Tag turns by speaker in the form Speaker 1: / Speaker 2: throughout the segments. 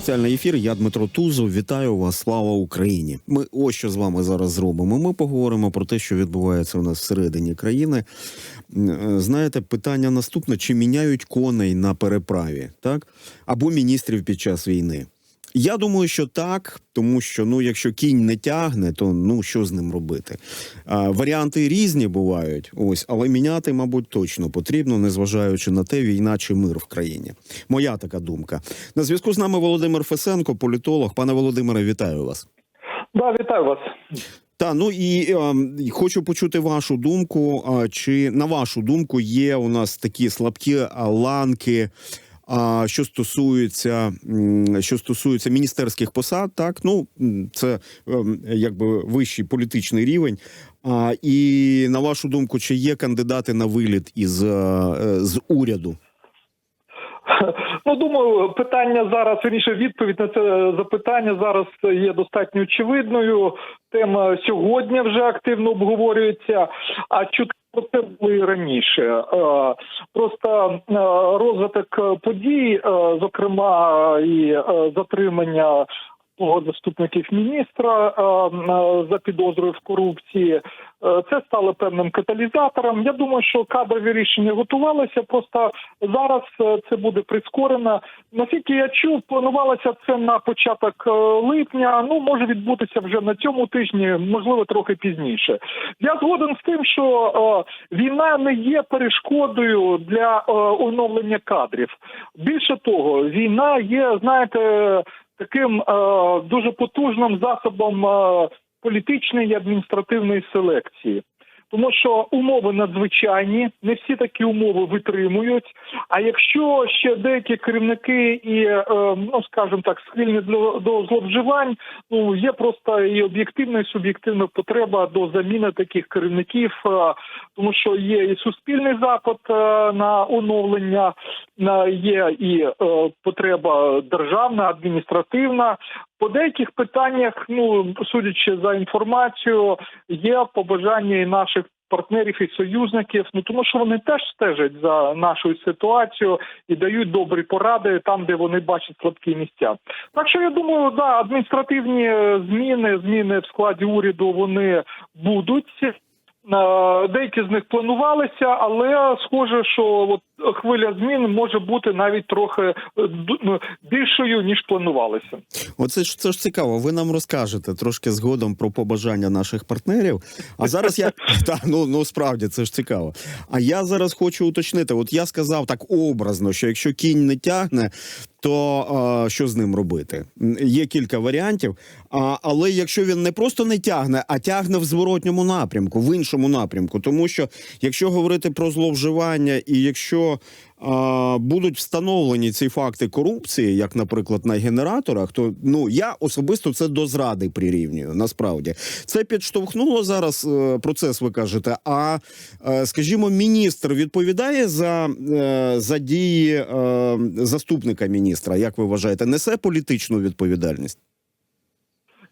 Speaker 1: Спеціальний ефір. Я Дмитро Тузов. Вітаю вас. Слава Україні. Ми ось що з вами зараз зробимо. Ми поговоримо про те, що відбувається у нас всередині країни. Е, Знаєте, питання наступне: чи міняють коней на переправі, так або міністрів під час війни? Я думаю, що так, тому що ну, якщо кінь не тягне, то ну що з ним робити? А, варіанти різні бувають, ось, але міняти, мабуть, точно потрібно, незважаючи на те, війна чи мир в країні. Моя така думка. На зв'язку з нами Володимир Фесенко, політолог. Пане Володимире, вітаю вас.
Speaker 2: Да, вітаю вас.
Speaker 1: Та ну і е, хочу почути вашу думку. Чи на вашу думку є у нас такі слабкі ланки? А що стосується що стосується міністерських посад, так ну це ем, якби вищий політичний рівень. А і на вашу думку, чи є кандидати на виліт із е, е, з уряду?
Speaker 2: Ну, думаю, питання зараз вірніше відповідь на це запитання зараз є достатньо очевидною. Тема сьогодні вже активно обговорюється. А чутки про це було і раніше. Е, Просто е, розвиток подій, е, зокрема і затримання того заступників міністра е, е, за підозрою в корупції. Е, Це стало певним каталізатором. Я думаю, що кадрові рішення готувалися. Просто зараз це буде прискорено. Наскільки я чув, планувалося це на початок липня. Ну може відбутися вже на цьому тижні, можливо, трохи пізніше. Я згоден з тим, що війна не є перешкодою для оновлення кадрів. Більше того, війна є, знаєте, таким е, дуже потужним засобом е, політичної і адміністративної селекції. Тому що умови надзвичайні, не всі такі умови витримують. А якщо ще деякі керівники і, е, ну скажімо так, схильні до, зловживань, ну є просто і об'єктивна, і суб'єктивна потреба до заміни таких керівників, е, тому що є і суспільний запит е, на оновлення, є і потреба державна, адміністративна. По деяких питаннях, ну судячи за інформацією, є побажання і наших партнерів і союзників. Ну тому що вони теж стежать за нашою ситуацією і дають добрі поради там, де вони бачать слабкі місця. Так що я думаю, да, адміністративні е, зміни, зміни в складі уряду вони будуть. Е, Деякі з них планувалися, але схоже, що от хвиля змін може бути навіть трохи е, ну, більшою ніж планувалося.
Speaker 1: Оце ж це ж цікаво. Ви нам розкажете трошки згодом про побажання наших партнерів. А зараз я та ну ну справді це ж цікаво. А я зараз хочу уточнити: от я сказав так образно, що якщо кінь не тягне, то а, що з ним робити? Є кілька варіантів. А, але якщо він не просто не тягне, а тягне в зворотньому напрямку, в іншому напрямку, тому що якщо говорити про зловживання, і якщо а, будуть встановлені ці факти корупції, як, наприклад, на генераторах, то ну я особисто це до зради прирівнюю. Насправді це підштовхнуло зараз е, процес. Ви кажете. А е, скажімо, міністр відповідає за, е, за дії е, заступника міністра. Як ви вважаєте, несе політичну відповідальність?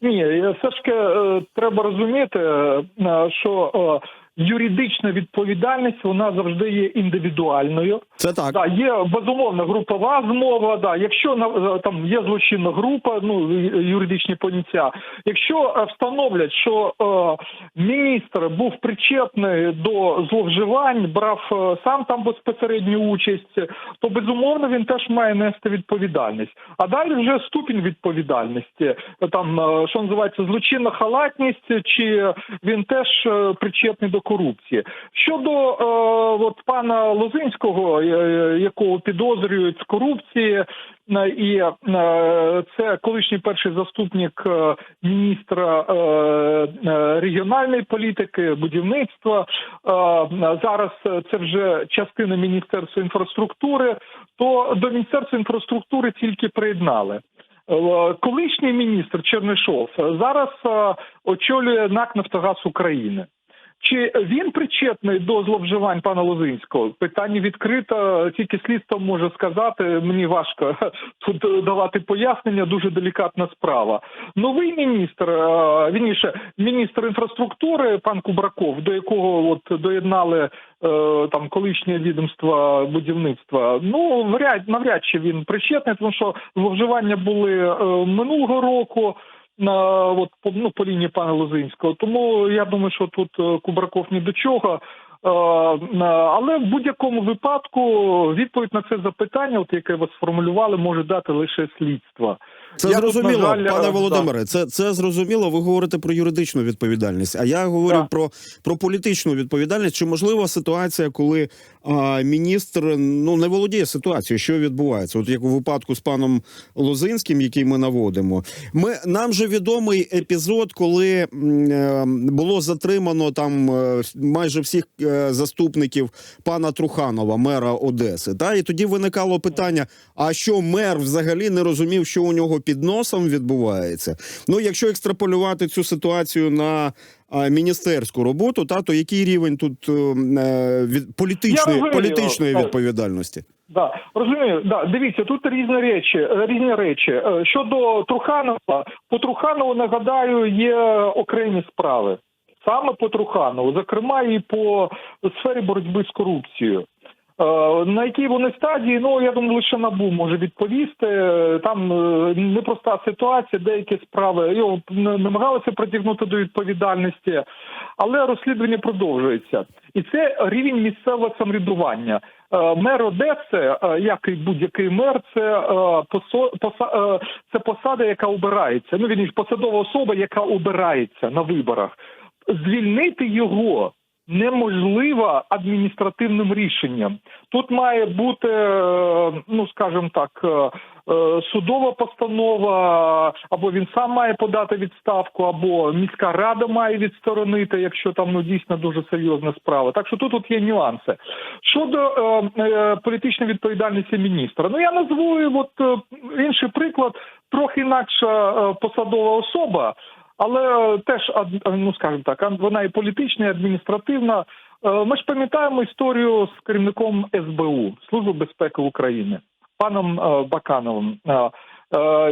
Speaker 2: Ні, е, все ж таки е, треба розуміти, е, що е, юридична відповідальність вона завжди є індивідуальною.
Speaker 1: Це так.
Speaker 2: Да, є безумовно групова змова. Да, якщо е, там є злочинна група, ну юридичні поняття. Якщо е, встановлять, що е, міністр був причетний до зловживань, брав е, сам там безпосередню участь, то безумовно він теж має нести відповідальність. А далі вже ступінь відповідальності. Там е, що називається злочинна халатність, чи він теж е, причетний до корупції. Щодо е, от пана Лозинського, е, якого підозрюють з корупції, е, і е, це колишній перший заступник е, міністра е, е, регіональної політики, будівництва. Е, Зараз це вже частина міністерства інфраструктури. То до міністерства інфраструктури тільки приєднали. Е, Колишній міністр Чернишов зараз е, очолює НАК Нафтогаз України. Чи він причетний до зловживань пана Лозинського? Питання відкрито, тільки слідство може сказати. Мені важко тут давати пояснення. Дуже делікатна справа. Новий міністр, е, вірніше, міністр інфраструктури, пан Кубраков, до якого от доєднали е, там колишнє відомство будівництва. Ну вряд навряд чи він причетний, тому що зловживання були е, минулого року на от ну по лінії пана Лозинського. Тому я думаю, що тут е, Кубраков ні до чого. Е, Але в будь-якому випадку відповідь на це запитання, от яке ви сформулювали, може дати лише слідство.
Speaker 1: Це
Speaker 2: Я тут,
Speaker 1: зрозуміло,
Speaker 2: на жаль,
Speaker 1: пане Володимире. Це, це зрозуміло. Ви говорите про юридичну відповідальність. А я говорю
Speaker 2: Так.
Speaker 1: про, про політичну відповідальність. Чи можлива ситуація, коли а, міністр ну не володіє ситуацією, що відбувається? От як у випадку з паном Лозинським, який ми наводимо, ми нам же відомий епізод, коли е, було затримано там е, майже всіх е, заступників пана Труханова, мера Одеси. Та і тоді виникало питання: а що мер взагалі не розумів, що у нього під носом відбувається? Ну, якщо екстраполювати цю ситуацію на міністерську роботу, та то який рівень тут е, е, від політичної
Speaker 2: розумію.
Speaker 1: політичної
Speaker 2: Так.
Speaker 1: відповідальності?
Speaker 2: Да, розумію. Да, дивіться, тут різні речі. е, Різні речі. Е, Щодо Труханова, по Труханову нагадаю, є окремі справи. Саме по Труханову, зокрема, і по сфері боротьби з корупцією. Е, На якій вони стадії, ну я думаю, лише набу може відповісти. Там е, непроста ситуація, деякі справи його намагалися притягнути до відповідальності, але розслідування продовжується. І це рівень місцевого самоврядування. Е, Мер Одеси, як і будь-який мер, це це посада, яка обирається. Ну він посадова особа, яка обирається на виборах. Звільнити його неможливо адміністративним рішенням. Тут має бути, е, ну скажімо так, е, е, судова постанова, або він сам має подати відставку, або міська рада має відсторонити, якщо там ну дійсно дуже серйозна справа. Так що тут, тут є нюанси. Щодо е, е, політичної відповідальності міністра, ну я назву от е, інший приклад, трохи інакша е, посадова особа. Але е, теж ну скажімо так, вона і політична, і адміністративна. Е, Ми ж пам'ятаємо історію з керівником СБУ Служби безпеки України, паном е, Бакановим,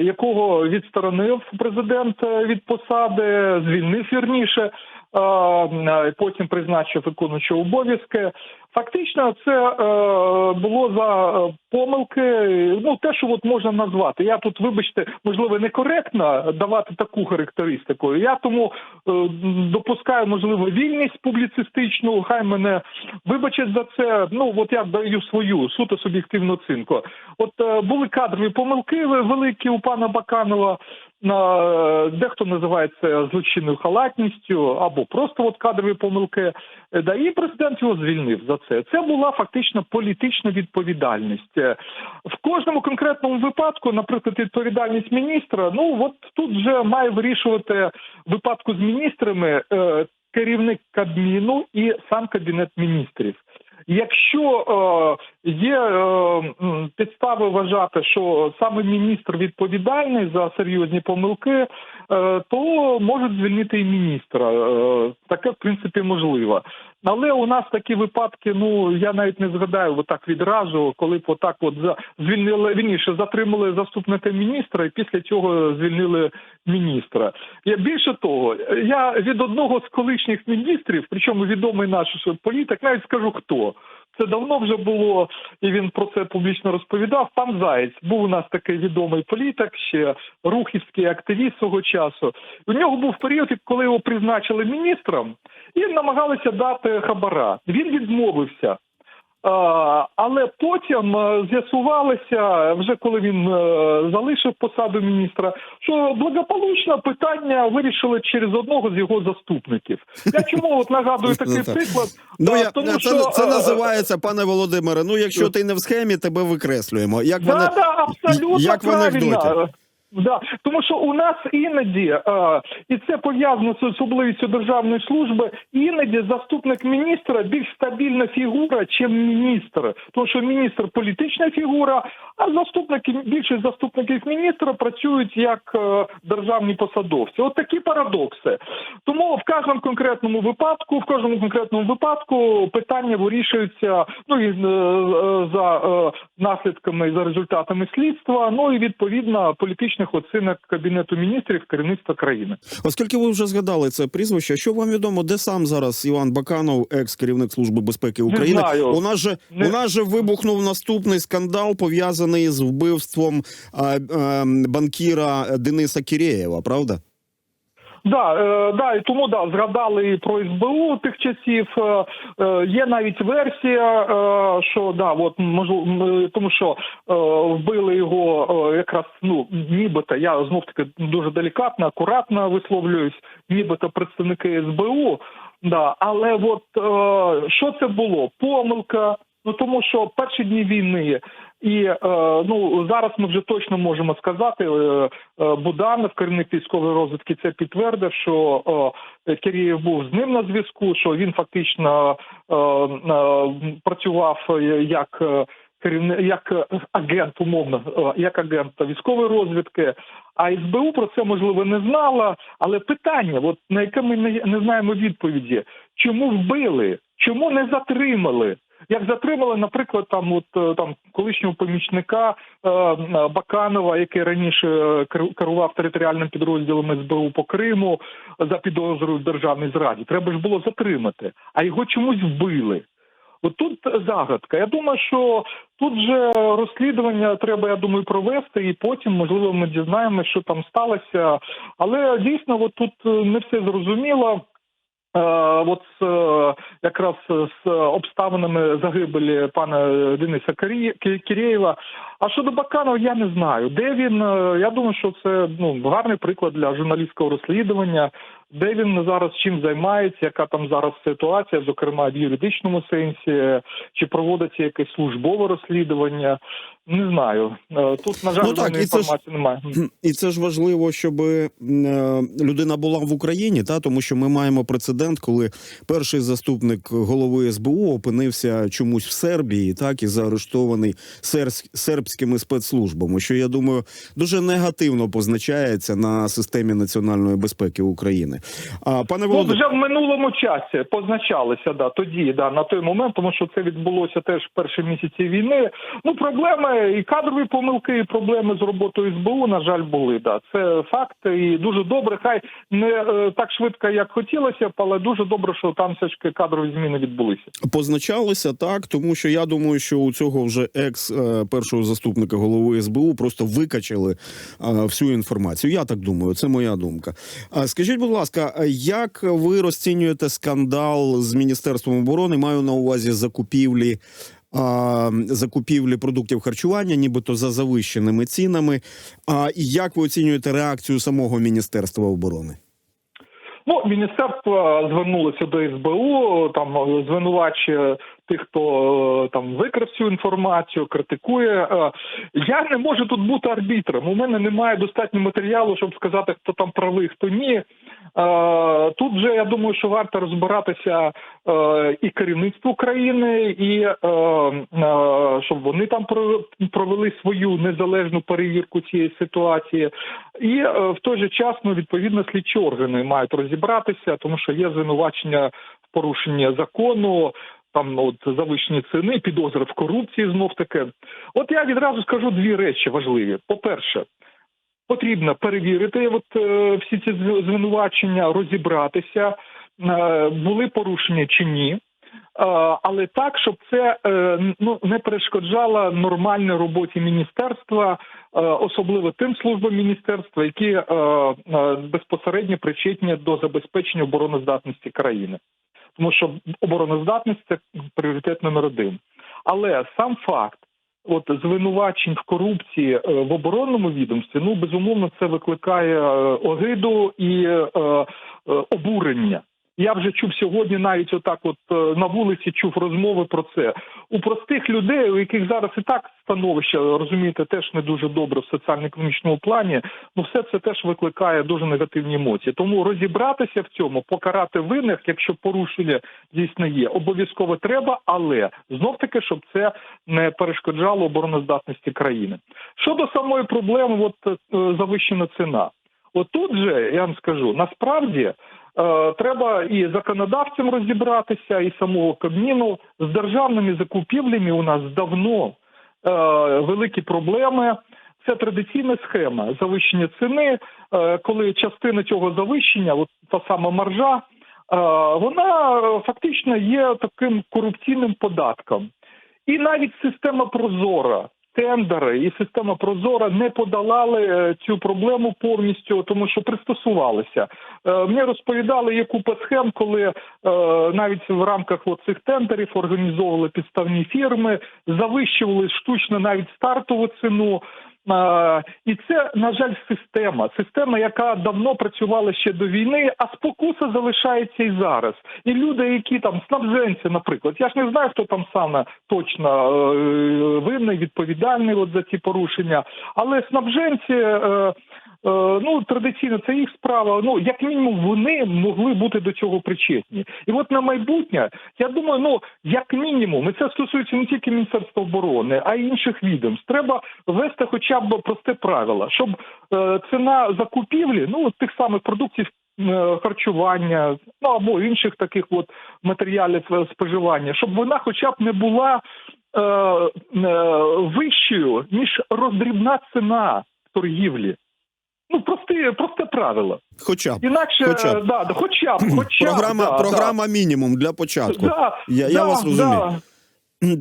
Speaker 2: якого відсторонив президент від посади, звільнив вірніше, потім призначив виконуючого обов'язки. Фактично, це е, було за е, помилки. Ну те, що от можна назвати. Я тут, вибачте, можливо, некоректно давати таку характеристику. Я тому е, допускаю можливо вільність публіцистичну. Хай мене вибачать за це. Ну от я даю свою суто суб'єктивну оцінку. От е, були кадрові помилки великі у пана Баканова. На е, дехто називає це злочинною халатністю або просто от кадрові помилки. Е, Да, і президент його звільнив за це. Це була фактично політична відповідальність. Е, В кожному конкретному випадку, наприклад, відповідальність міністра. Ну от тут вже має вирішувати випадку з міністрами е, керівник Кабміну і сам кабінет міністрів. Якщо е, є е, підстави вважати, що саме міністр відповідальний за серйозні помилки, е, то можуть звільнити і міністра. Е, таке в принципі можливо. Але у нас такі випадки, ну я навіть не згадаю отак відразу, коли б отак от за звільнили вірніше, затримали заступника міністра, і після цього звільнили міністра. Я більше того, я від одного з колишніх міністрів, причому відомий наш політик, навіть скажу хто. Це давно вже було, і він про це публічно розповідав. Пан Заєць був у нас такий відомий політик, ще рухівський активіст свого часу. У нього був період, коли його призначили міністром, і намагалися дати хабара. Він відмовився. Але потім е, з'ясувалося, вже коли він е, залишив посаду міністра, що благополучно питання вирішили через одного з його заступників. Я чому от нагадую такий приклад?
Speaker 1: Ну
Speaker 2: Е,
Speaker 1: я
Speaker 2: тому
Speaker 1: це,
Speaker 2: що,
Speaker 1: це називається, пане Володимире. Ну, якщо ти не в схемі, тебе викреслюємо. Як
Speaker 2: Да,
Speaker 1: вони
Speaker 2: да, абсолютно
Speaker 1: як в
Speaker 2: правильно. Да, тому що у нас іноді, е, і це пов'язано з особливістю державної служби, іноді заступник міністра більш стабільна фігура, чим міністр. Тому що міністр політична фігура, а заступники більшість заступників міністра працюють як е, державні посадовці. От такі парадокси. Тому в кожному конкретному випадку, в кожному конкретному випадку питання вирішуються ну і е, е, за е, наслідками за результатами слідства. Ну і відповідно політичних оцінок кабінету міністрів керівництва країни.
Speaker 1: Оскільки ви вже згадали це прізвище, що вам відомо, де сам зараз Іван Баканов, екс керівник служби безпеки України?
Speaker 2: знаю.
Speaker 1: У нас же
Speaker 2: Не-
Speaker 1: у нас же вибухнув наступний скандал пов'язаний з вбивством а, а, банкіра Дениса Кірєєва, правда?
Speaker 2: Да, е, да, і тому да, згадали і про СБУ тих часів. Е, е, є навіть версія, е, що да, от можу, тому що е, вбили його якраз ну нібито. Я знов таки дуже делікатно, акуратно висловлююсь, нібито представники СБУ. Да, але от е, що це було? Помилка. Ну тому що перші дні війни, і е, ну зараз ми вже точно можемо сказати. Е, е, Буданов, керівник військової розвідки, це підтвердив, що е, Кирієв був з ним на зв'язку, що він фактично е, е, працював е, як. е, як е, агент, умовно, е, як агент військової розвідки, а СБУ про це можливо не знала. Але питання, от на яке ми не, знаємо відповіді, чому вбили, чому не затримали? Як затримали, наприклад, там от е, там колишнього помічника е, е, Баканова, який раніше е, керу- керував територіальним підрозділом СБУ по Криму за підозрою в державній зраді. Треба ж було затримати, а його чомусь вбили. Тут загадка. Я думаю, що тут же розслідування треба, я думаю, провести, і потім, можливо, ми дізнаємося, що там сталося. Але дійсно, от тут е, не все зрозуміло. Е, От з, е, якраз з обставинами загибелі пана Дениса Кірєєва. А щодо Баканова, я не знаю. Де він? Я думаю, що це ну гарний приклад для журналістського розслідування. Де він зараз чим займається, яка там зараз ситуація, зокрема в юридичному сенсі, чи проводиться якесь службове розслідування? Не знаю. Е, Тут на жаль
Speaker 1: Ну, так,
Speaker 2: жодної
Speaker 1: і це ж-
Speaker 2: інформації немає.
Speaker 1: І це ж важливо, щоб е, людина була в Україні, та тому що ми маємо прецедент, коли перший заступник голови СБУ опинився чомусь в Сербії, так і заарештований сербсь- сербськими спецслужбами. Що я думаю, дуже негативно позначається на системі національної безпеки України. А пане
Speaker 2: Ну, вже в минулому часі позначалися, да, тоді, да, на той момент, тому що це відбулося теж в перші місяці війни. Ну, проблеми і кадрові помилки, і проблеми з роботою СБУ, на жаль, були. Да. Це факт, і дуже добре. Хай не е, так швидко, як хотілося б, але дуже добре, що там все ж кадрові зміни відбулися.
Speaker 1: позначалися так, тому що я думаю, що у цього вже екс е, першого заступника голови СБУ просто викачали е, всю інформацію. Я так думаю, це моя думка. А скажіть, будь ласка, а як ви розцінюєте скандал з міністерством оборони? Маю на увазі закупівлі. Закупівлі продуктів харчування, нібито за завищеними цінами. А як ви оцінюєте реакцію самого міністерства оборони?
Speaker 2: Ну, міністерство звернулося до СБУ, там звинувачує тих, хто е, там викрив цю інформацію, критикує. Е, Я не можу тут бути арбітром. У мене немає достатньо матеріалу, щоб сказати, хто там правий, хто ні. Е, Тут же я думаю, що варто розбиратися і керівництву країни, і щоб вони там про- провели свою незалежну перевірку цієї ситуації. І в той же час ну, відповідно слідчі органи мають розібратися, тому що є звинувачення в порушенні закону. Там ну, от завищені ціни, підозри в корупції знов таки. От я відразу скажу дві речі важливі. По-перше, потрібно перевірити от, е, всі ці звинувачення, розібратися, е, були порушення чи ні. Е, Але так, щоб це ну не перешкоджало нормальній роботі міністерства, особливо тим службам міністерства, які безпосередньо причетні до забезпечення обороноздатності країни, тому що обороноздатність це пріоритет номер один. Але сам факт. От звинувачень в корупції е, в оборонному відомстві, ну безумовно, це викликає е, огиду і е, е, обурення. Я вже чув сьогодні, навіть отак, от е, на вулиці чув розмови про це. У простих людей, у яких зараз і так становище розумієте, теж не дуже добре в соціально-економічному плані. Ну, все це теж викликає дуже негативні емоції. Тому розібратися в цьому, покарати винних, якщо порушення дійсно є, обов'язково треба, але знов таки, щоб це не перешкоджало обороноздатності країни. Щодо самої проблеми, от е, завищена ціна. Отут же я вам скажу, насправді треба і законодавцям розібратися, і самого Кабміну з державними закупівлями. У нас давно е, великі проблеми. Це традиційна схема завищення ціни, е, коли частина цього завищення, от та сама маржа, е, вона е, фактично є таким корупційним податком. І навіть система Прозора, тендери і система Прозора не подолали е, цю проблему повністю, тому що пристосувалися. Е, Мені розповідали, є купа схем, коли е, навіть в рамках цих тендерів організовували підставні фірми, завищували штучно навіть стартову ціну. Е, І це, на жаль, система. Система, яка давно працювала ще до війни, а спокуса залишається і зараз. І люди, які там снабженці, наприклад, я ж не знаю, хто там саме точно е, винний, відповідальний от за ці порушення, але снабженці. Е, Ну, традиційно це їх справа. Ну, як мінімум, вони могли бути до цього причетні. І от на майбутнє, я думаю, ну як мінімум, і це стосується не тільки Міністерства оборони, а й інших відомств. Треба ввести хоча б просте правило, щоб е, ціна закупівлі, ну тих самих продуктів. е, Харчування, ну або інших таких от матеріалів споживання, щоб вона хоча б не була е, е, вищою ніж роздрібна ціна торгівлі. Ну, прости, просте правило.
Speaker 1: Хоча б
Speaker 2: Інакше,
Speaker 1: Хоча б.
Speaker 2: да, да, хоча б, хоча б,
Speaker 1: програма,
Speaker 2: да,
Speaker 1: програма мінімум для початку.
Speaker 2: Да,
Speaker 1: Я,
Speaker 2: да,
Speaker 1: я вас розумію.
Speaker 2: Да.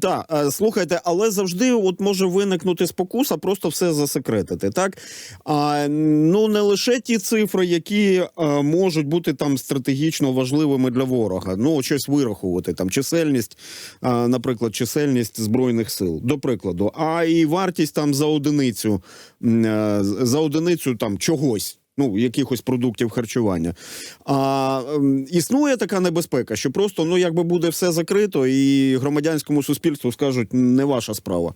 Speaker 1: Так, е, слухайте, але завжди от може виникнути спокуса, просто все засекретити. Так а, ну не лише ті цифри, які е, можуть бути там стратегічно важливими для ворога. Ну щось вирахувати, там чисельність, е, наприклад, чисельність збройних сил, до прикладу, а і вартість там за одиницю за одиницю там чогось. Ну, якихось продуктів харчування. А ем, існує така небезпека, що просто ну якби буде все закрито, і громадянському суспільству скажуть не ваша справа.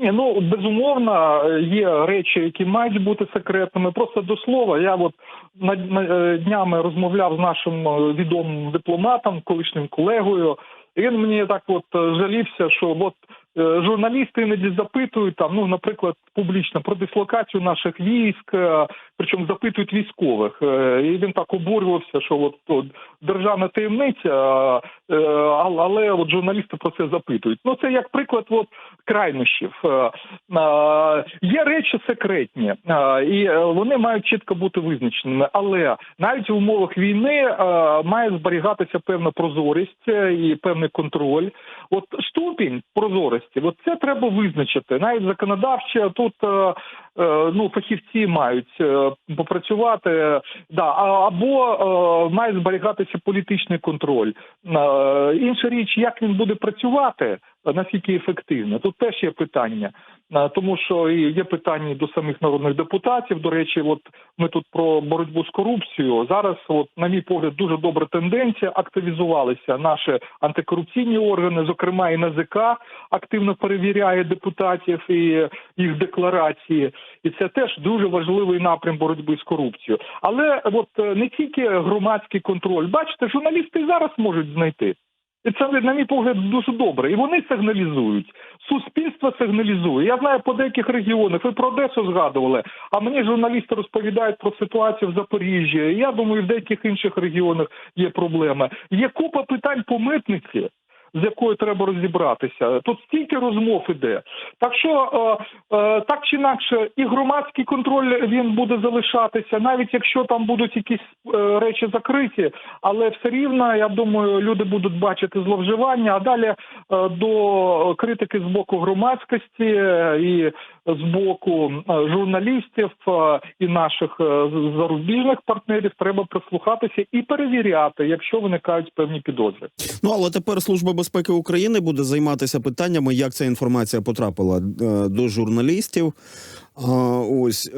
Speaker 2: Ні, ну безумовно, е, є речі, які мають бути секретними. Просто до слова, я от на, на е, днями розмовляв з нашим е, відомим дипломатом, колишнім колегою. І він мені так от жалівся, що от журналісти іноді запитують там, ну, наприклад, публічно про дислокацію наших військ, е, причому запитують військових. Е, І він так обурювався, що от, от державна таємниця, е, але от журналісти про це запитують. Ну це як приклад от крайнощів. Е, е, Є речі секретні, е, і е, вони мають чітко бути визначеними. Але навіть в умовах війни е, має зберігатися певна прозорість е, і певний контроль. От ступінь прозорості, от це треба визначити. Навіть законодавче тут е, ну фахівці мають е, попрацювати. Да, або е, має зберігатися політичний контроль. Е, Інша річ, як він буде працювати, наскільки ефективно. Тут теж є питання. Е, Тому що є питання до самих народних депутатів. До речі, от ми тут про боротьбу з корупцією. Зараз, от на мій погляд, дуже добра тенденція. Активізувалися наші антикорупційні органи, зокрема і НАЗК активно перевіряє депутатів і їх декларації, і це теж дуже важливий напрям боротьби з корупцією. Але от е, не тільки громадський контроль, бачите, журналісти зараз можуть знайти. І це, на мій погляд, дуже добре. І вони сигналізують. Суспільство сигналізує. Я знаю по деяких регіонах. Ви про Одесу згадували. А мені журналісти розповідають про ситуацію в Запоріжжі. Я думаю, в деяких інших регіонах є проблеми. Є купа питань по митниці. З якою треба розібратися, тут стільки розмов іде. Так що е, е, так чи інакше, і громадський контроль він буде залишатися, навіть якщо там будуть якісь е, речі закриті, але все рівно, я думаю, люди будуть бачити зловживання. А далі до критики з боку громадськості і з боку журналістів і наших зарубіжних партнерів треба прислухатися і перевіряти, якщо виникають певні підозри.
Speaker 1: Ну але тепер служба безпеки України буде займатися питаннями, як ця інформація потрапила е, до журналістів. Ось,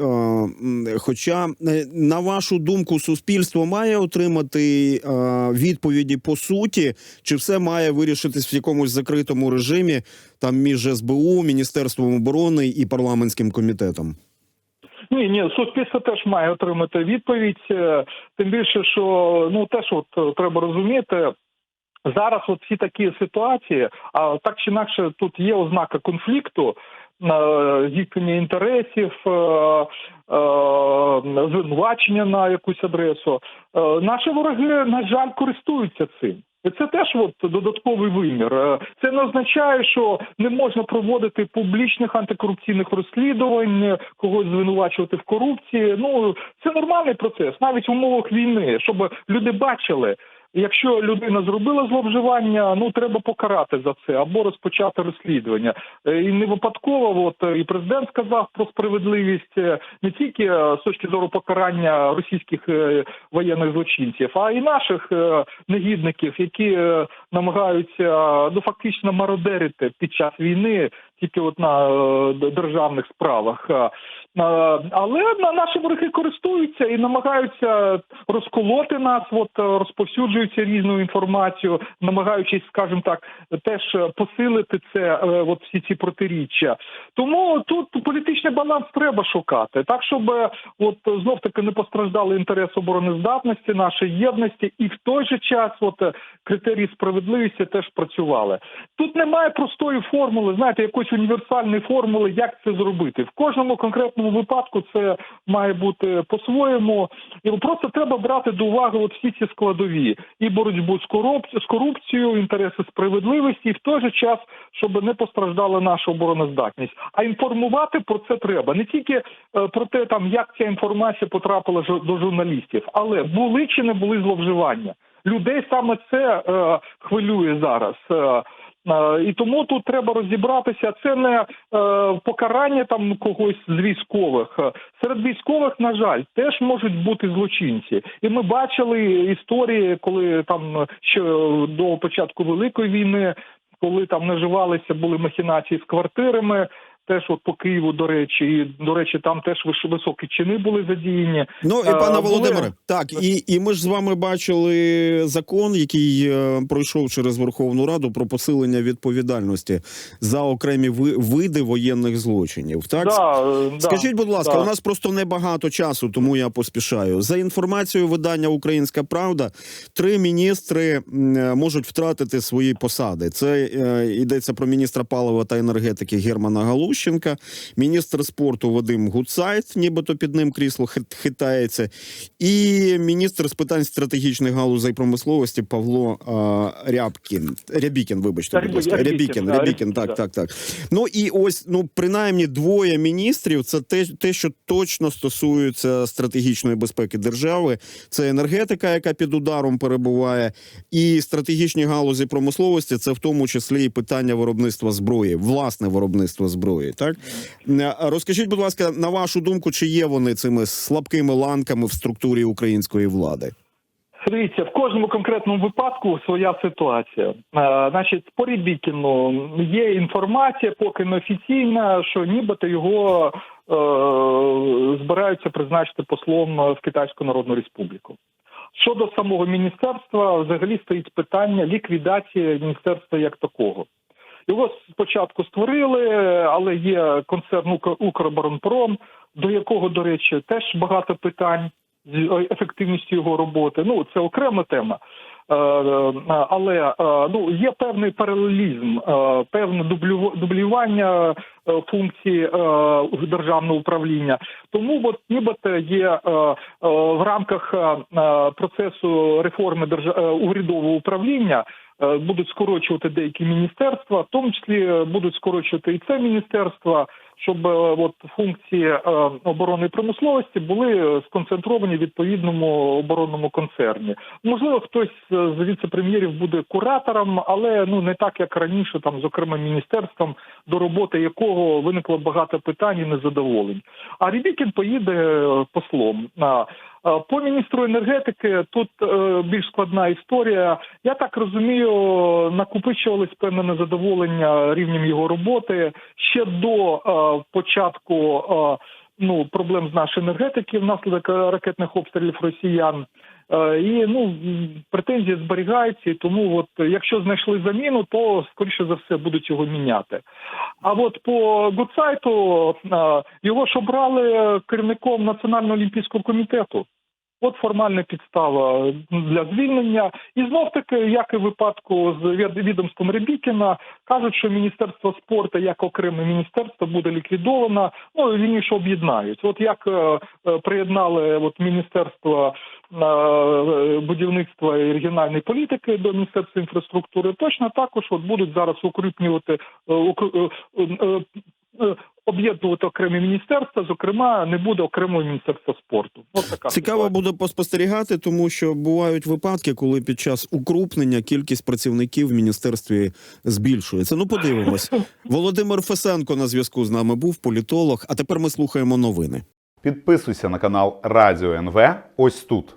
Speaker 1: хоча, е, на вашу думку, суспільство має отримати відповіді по суті, чи все має вирішитись в якомусь закритому режимі там між СБУ, Міністерством оборони і парламентським комітетом?
Speaker 2: Ні, ні, суспільство теж має отримати відповідь. е, Тим більше, що ну теж от треба розуміти. Зараз от всі такі ситуації, а так чи інакше тут є ознака конфлікту, е, зіткнення інтересів, е, е, звинувачення на якусь адресу. Е, Наші вороги, на жаль, користуються цим. Це теж от додатковий вимір. Е, Це не означає, що не можна проводити публічних антикорупційних розслідувань, е, когось звинувачувати в корупції. Ну це нормальний процес, навіть в умовах війни, щоб люди бачили. Якщо людина зробила зловживання, ну треба покарати за це або розпочати розслідування. Е, І не випадково, от е, і президент сказав про справедливість е, не тільки з точки зору покарання російських воєнних злочинців, а й наших негідників, які намагаються ну фактично мародерити під час війни тільки от на е, державних справах. Е, е, Але наші вороги користуються і намагаються розколоти нас, от розповсюджуються різну інформацію, намагаючись, скажімо так, теж посилити це, от всі ці протиріччя. Тому тут політичний баланс треба шукати, так щоб от знов таки не постраждали інтерес обороноздатності, нашої єдності, і в той же час, от критерії справедливості теж працювали. Тут немає простої формули, знаєте, якоїсь універсальної формули, як це зробити. В кожному конкретному випадку це має бути по-своєму. І просто треба брати до уваги от всі ці складові і боротьбу з корупцією, з корупцією, інтереси справедливості, і в той же час, щоб не постраждала наша обороноздатність. А інформувати про це треба не тільки е, про те, там як ця інформація потрапила до журналістів, але були чи не були зловживання. Людей саме це е, хвилює зараз. Е, І тому тут треба розібратися. Це не е, покарання там когось з військових. Е, Серед військових, на жаль, теж можуть бути злочинці. І ми бачили історії, коли там ще до початку великої війни, коли там наживалися, були махінації з квартирами. Теж от по Києву, до речі, і до речі, там теж високі чини були задіяні.
Speaker 1: Ну і
Speaker 2: Е,
Speaker 1: пане Володимире, так і, і ми ж з вами бачили закон, який е, пройшов через Верховну Раду про посилення відповідальності за окремі ви- види воєнних злочинів. Так
Speaker 2: Да, е,
Speaker 1: скажіть, будь ласка,
Speaker 2: да.
Speaker 1: у нас просто небагато часу, тому я поспішаю. За інформацією видання Українська Правда, три міністри можуть втратити свої посади. Це е, йдеться про міністра палива та енергетики Германа Галущенка, міністр спорту Вадим Гуцайт, нібито під ним крісло хит- хитається, і міністр з питань стратегічних галузей промисловості Павло е, Рябкін. Рябікін, вибачте, будь ласка.
Speaker 2: Рябікін,
Speaker 1: Рябікін, так, так, так. Ну і ось ну принаймні двоє міністрів. Це те, те, що точно стосується стратегічної безпеки держави. Це енергетика, яка під ударом перебуває, і стратегічні галузі промисловості. Це в тому числі і питання виробництва зброї, власне виробництво зброї. Так Е, розкажіть, будь ласка, на вашу думку, чи є вони цими слабкими ланками в структурі української влади?
Speaker 2: Дивіться, в кожному конкретному випадку своя ситуація. Е, значить, по Рібікіну є інформація, поки не офіційна, що нібито його е, збираються призначити послом в Китайську Народну Республіку. Щодо самого міністерства, взагалі стоїть питання ліквідації міністерства як такого. Його спочатку створили, але є концерн «Укр- Укроборонпром, до якого, до речі, теж багато питань з ефективністю його роботи. Ну це окрема тема. Е, е, Але е, ну є певний паралелізм, певне дублю- дублювання функцій е, державного управління. Тому от нібито є в рамках процесу реформи урядового управління. Е, Будуть скорочувати деякі міністерства, в тому числі е, будуть скорочувати і це міністерство, щоб е, от функції оборонної промисловості були сконцентровані в відповідному оборонному концерні. Можливо, хтось з віце-прем'єрів буде куратором, але ну не так як раніше, там зокрема міністерством, до роботи якого виникло багато питань і незадоволень. А Рібікін поїде послом. А, По міністру енергетики тут е, більш складна історія. Я так розумію, накопичувалось певне незадоволення рівнем його роботи ще до е, початку е, ну проблем з нашої енергетики внаслідок ракетних обстрілів росіян. Е, І ну претензії зберігаються, і тому от якщо знайшли заміну, то скоріше за все будуть його міняти. А от по Гудсайту е, його ж обрали керівником Національного олімпійського комітету. От формальна підстава для звільнення. І знов таки, як і випадку з від- відомством Рябікіна, кажуть, що міністерство спорту як окреме міністерство буде ліквідовано. Ну вірніше об'єднають. От як е, е, приєднали от міністерство е, будівництва і регіональної політики до міністерства інфраструктури, точно також от будуть зараз укріпнювати е, е, об'єднувати окремі міністерства. Зокрема, не буде окремого міністерства спорту. От така
Speaker 1: Цікаво
Speaker 2: ситуація.
Speaker 1: буде поспостерігати, тому що бувають випадки, коли під час укрупнення кількість працівників в міністерстві збільшується. Ну, подивимось. Володимир Фесенко на зв'язку з нами був політолог. А тепер ми слухаємо новини.
Speaker 3: Підписуйся на канал Радіо НВ ось тут.